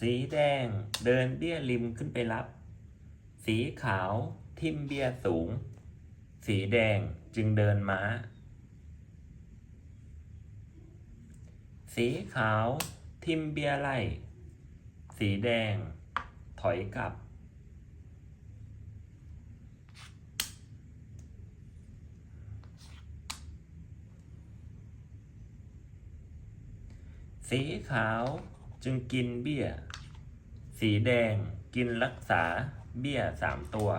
สีแดงเดินเบี้ยริมขึ้นไปรับ สีขาวทิมเบี้ยสูง สีแดงจึงเดินม้า สีขาวทิมเบี้ยไล่ สีแดงถอยกลับ สีขาวจึงกินเบี้ย สีแดงกินรักษาเบี้ยสามตัว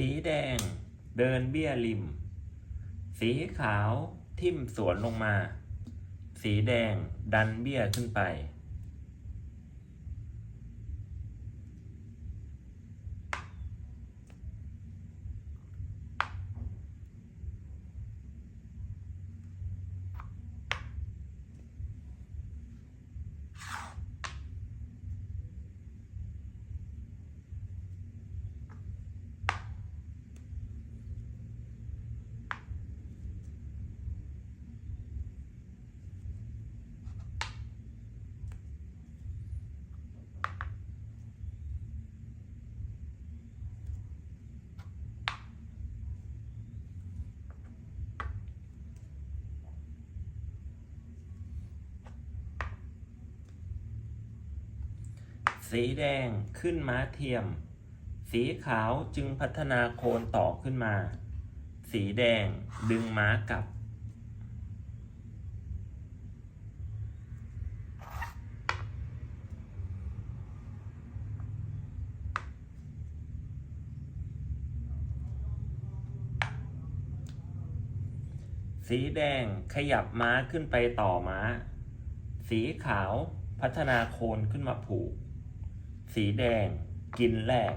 สีแดง เดินเบี้ยริม สีขาวทิ่มสวนลงมา สีแดงดันเบี้ยขึ้นไป สีแดงขึ้นม้าเทียม สีขาวจึงพัฒนาโคนต่อขึ้นมา สีแดงดึงม้ากลับ สีแดงขยับม้าขึ้นไปต่อม้า สีขาวพัฒนาโคนขึ้นมาผูก สีแดง กินแรก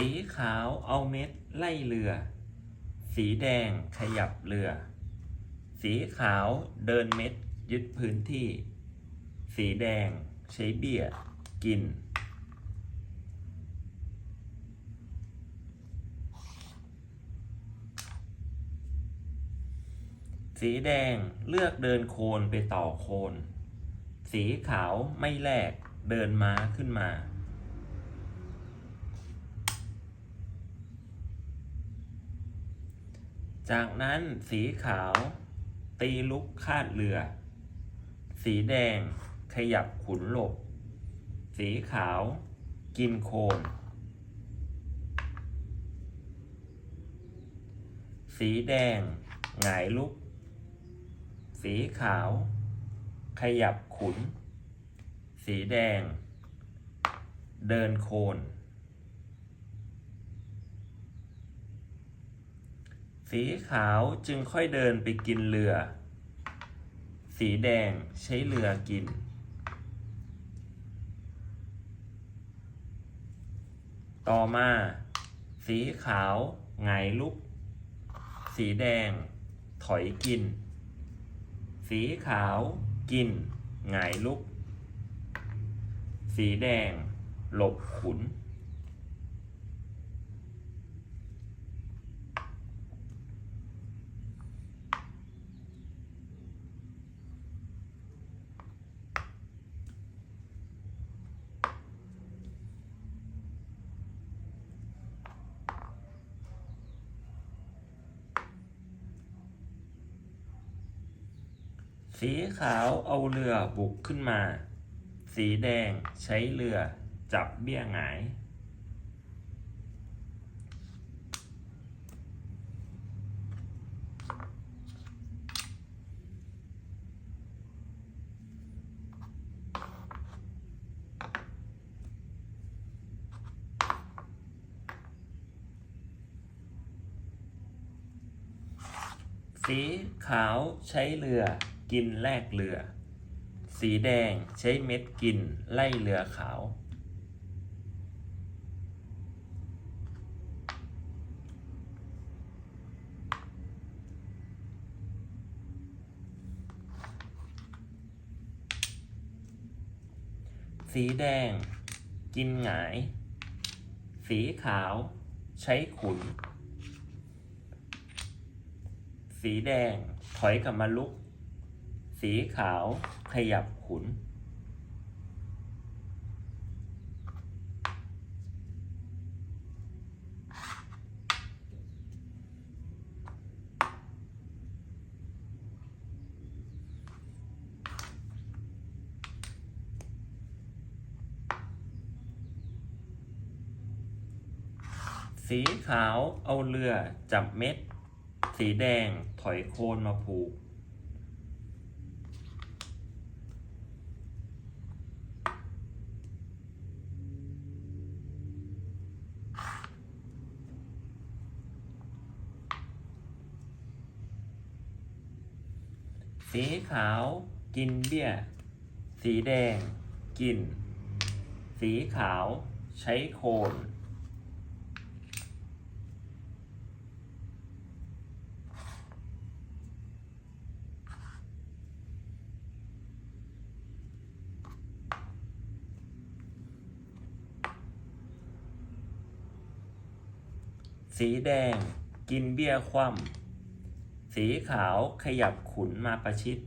สีขาวเอาเม็ดไล่เรือ สีแดงขยับเรือ สีขาวเดินเม็ดยึดพื้นที่ สีแดงใช้เบี้ยกิน สีแดงเลือกเดินโคนไปต่อโคน สีขาวไม่แลกเดินม้าขึ้นมา จากนั้นสีขาว ตีลุกคาดเรือ สีแดงขยับขุนหลบ สีขาว กินโคนสีแดงหงายลุก สีขาว ขยับขุน สีแดง เดินโคน สีขาวจึงค่อยเดินไปกินเรือ สีแดงใช้เรือกิน ต่อมา สีขาวหงลุก สีแดง ถอยกิน สีขาวกินหงลุก สีแดง หลบขุน สีขาวเอาเรือบุกขึ้นมา สีแดงใช้เรือจับเบี้ยหงาย สีขาวใช้เรือ กินแลกเรือ สีแดงใช้เม็ดกินไล่เรือขาว สีแดง กินหงาย สีขาว ใช้ขุน สีแดงถอยกลับมาลุก สีขาวขยับขุน สีขาวเอาเรือจับเม็ด สีแดงถอยโคนมาผูก สีขาว กินเบี้ย สีแดง กิน สีขาว ใช้โคน สีแดง กินเบี้ยคว่ำ สีขาวขยับขุนมาประชิด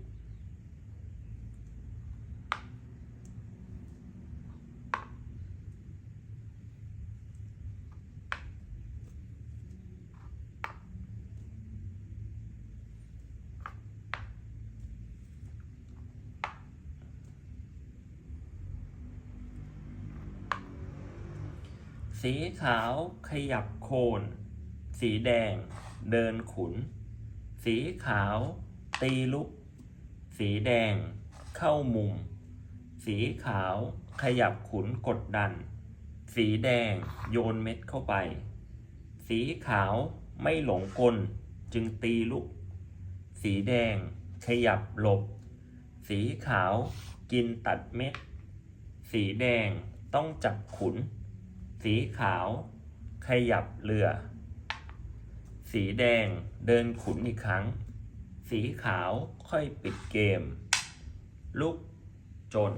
สีขาวขยับโคน สีแดงเดินขุน สีขาว ตีลุก สีแดง เข้ามุม สีขาว ขยับขุนกดดัน สีแดง โยนเม็ดเข้าไป สีขาวไม่หลงกล จึงตีลุก สีแดง ขยับหลบ สีขาว กินตัดเม็ด สีแดงต้องจับขุน สีขาว ขยับเรือ สีแดงเดินขุนอีกครั้ง สีขาวค่อยปิดเกม ลุกจน